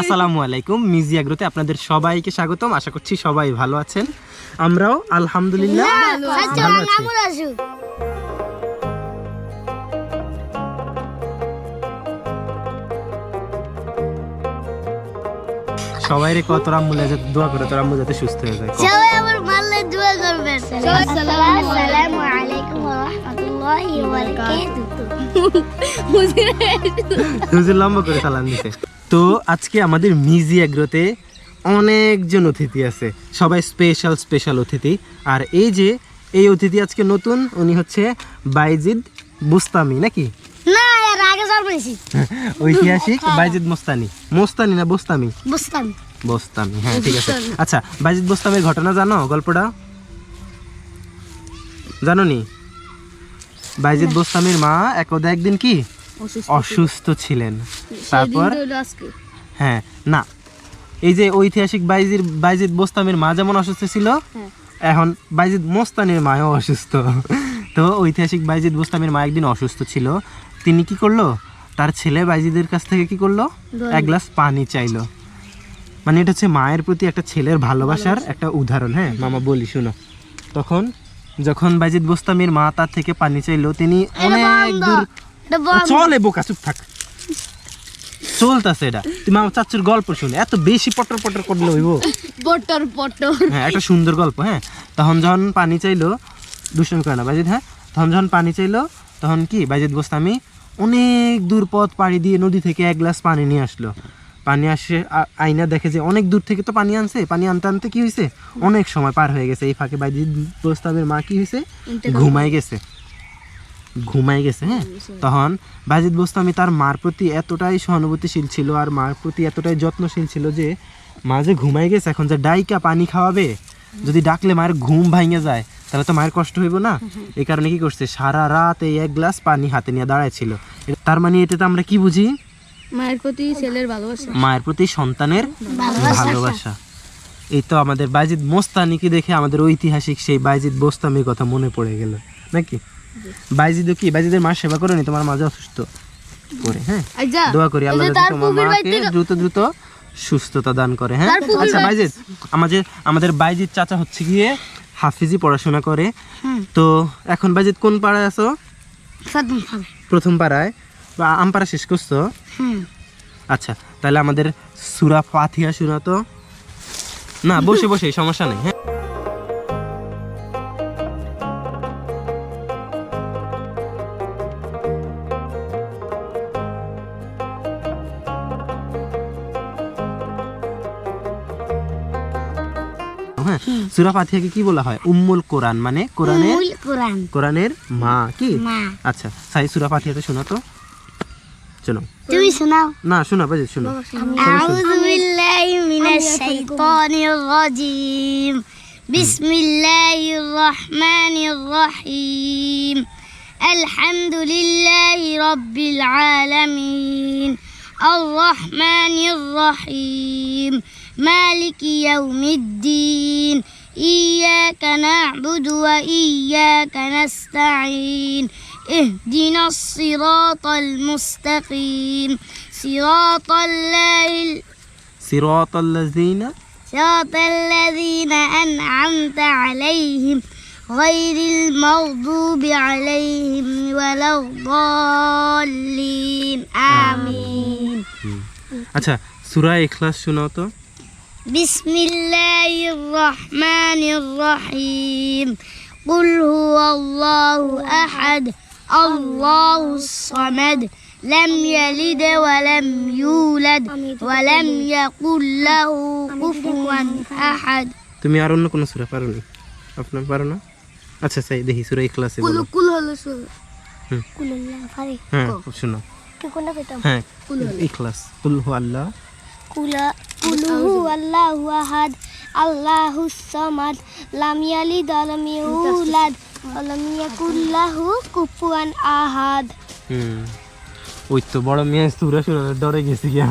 আসসালামু আলাইকুম মিজি আগ্রোতে আপনাদের সবাইকে স্বাগতম। আশা করছি সবাই ভালো আছেন। আমরাও আলহামদুলিল্লাহ ভালো আছি। সবাই রে কত রাম্মু যাতে দোয়া করে তোর আম্মু যাতে সুস্থ হয়ে যায় সবাই আমার মারলে দোয়া করবেন। আসসালামু আলাইকুম। ওয়া রাহমাতুল্লাহি ওয়া বারাকাতুহু। হুজুর লম্বা করে সালাম দিতে তো আজকে আমাদের মিজি এগ্রোতে অনেকজন অতিথি আছে। সবাই স্পেশাল স্পেশাল অতিথি। আর এই যে এই অতিথি আজকে নতুন উনি হচ্ছে বাইজিদ বুস্তামি নাকি? না এর আগে জন্মেছি ঐতিহাসিক বাইজিদ মোস্তানি। মোস্তানি না বোস্তামি? বুঝতাম বোস্তামি হ্যাঁ ঠিক আছে। আচ্ছা বাইজিদ বোস্তামির ঘটনা জানো গল্পটা? জানো নি। বাইজিদ বোস্তামির মা একদা একদিন কি অসুস্থ ছিলেন। তারপর? হ্যাঁ না। এই যে ঐতিহাসিক বাইজির বাইজিদ বোস্তামির মা যেমন অসুস্থ ছিল এখন বাইজিদ মোস্তানির মাও অসুস্থ। তো ঐতিহাসিক বাইজিদ বোস্তামির মা একদিন অসুস্থ ছিল। তিনি কি করল? তার ছেলে বাইজিদের কাছ থেকে কি করল? এক গ্লাস পানি চাইলো। মানে এটা হচ্ছে মায়ের প্রতি একটা ছেলের ভালোবাসার একটা উদাহরণ। হ্যাঁ মামা বলি শুনো। তখন যখন বাইজিদ বোস্তামির মা তার থেকে পানি চাইলো তিনি অনেক দূর চলে বোকা চুপ থাক। চলতেছে এটা। তুমি আমার চাচুর গল্প শুনে এত বেশি পটর পটর করলে হইব। পটর পটর। হ্যাঁ একটা সুন্দর গল্প হ্যাঁ। তখন যখন পানি চাইলো দুষ্টমি করে না বাজিদ হ্যাঁ? তখন যখন পানি চাইলো তখন কি বাজিদ গোস্তামি অনেক দূর পথ পাড়ি দিয়ে নদী থেকে এক গ্লাস পানি নিয়ে আসলো। পানি আসে আইনা দেখে যে অনেক দূর থেকে তো পানি আনছে। পানি আনতে আনতে কি হয়েছে অনেক সময় পার হয়ে গেছে। এই ফাঁকে বাইজিদ গোস্তামের মা কি হয়েছে ঘুমাই গেছে। ঘুমাই গেছে হ্যাঁ? তখন বাজিদ বোস্তামি তার মার প্রতি এতটাই সহানুভূতিশীল ছিল আর মার প্রতি এতটাই যত্নশীল ছিল যে মা যে ঘুমাই গেছে এখন যে ডাইকা পানি খাওয়াবে যদি ডাকলে মায়ের ঘুম ভাঙে যায় তাহলে তো মায়ের কষ্ট হইব না? এই কারণে কি করছে? সারা রাত এই এক গ্লাস পানি হাতে নিয়ে দাঁড়ায় ছিল। তার মানে এটাতে আমরা কি বুঝি? মায়ের প্রতি ছেলের ভালোবাসা। মায়ের প্রতি সন্তানের ভালোবাসা। এই তো আমাদের বাইজিদ মোস্তানিকে দেখে আমাদের ঐতিহাসিক সেই বাইজিদ বোস্তামির কথা মনে পড়ে গেল নাকি? বাইজিদও কি? বাইজিদের মা সেবা করে নি? তোমার মাঝে অসুস্থ। করে হ্যাঁ? দোয়া করি আল্লাহ যাতে তোমার মাকে দ্রুত দ্রুত সুস্থতা দান করে হ্যাঁ? আচ্ছা বাইজিদ আমাদের আমাদের বাইজিদ চাচা হচ্ছে গিয়ে হাফিজি পড়াশোনা করে। তো এখন বাইজিদ কোন পাড়ায় আছো? প্রথম পাড়ায়। বা আমপাড়া শেষ করছ? হুম। আচ্ছা তাহলে আমাদের সুরা ফাতিহা শোনা তো না বসে বসে সমস্যা নেই হ্যাঁ? হ্যাঁ? সুরা ফাতিহাকে কি বলা হয়? উম্মুল কোরআন মানে কোরআনের কোরআনের মা কি? আচ্ছা সাই সুরা ফাতিহাতে শোনা তো। শোনো। তুমি শোনাও। না শোনা বাজে শোনো। আউযু বিল্লাহি মিনাশ শাইতানির রাজিম। বিসমিল্লাহির রহমানির রহিম। আলহামদুলিল্লাহি রাব্বিল আলামিন। الرحمن الرحيم. مالك يوم الدين. إياك نعبد وإياك نستعين. اهدنا الصراط المستقيم. صراط الله صراط الذين صراط الذين أنعمت عليهم. غير المغضوب عليهم ولا الضالين آمين আচ্ছা সূরা ইখলাস শোনাও তো بسم الله الرحمن الرحيم قل هو الله أحد الله الصمد لم يلد ولم يولد ولم يكن له كفوا أحد তুমি আর অন্য কোনো সূরা পারো নি আপনার পারো না আচ্ছা সাই দেখি সূরা ইখলাসে বলো কুল হলো। কুল ফারে। হ্যাঁ শোনো। কি কোনটা কইতাম? হ্যাঁ ইখলাস। কুল হু আল্লাহ। কুল কুল হু আল্লাহু আহাদ আল্লাহুস সামাদ লাম ইয়ালিদ ওয়া লাম ইউলাদ ওয়া লাম ইয়াকুল লাহু কুফুয়ান আহাদ। হুম। ওই তো বড় মেয়ে সূরা শোনানোর ডরে গেছি গিয়া।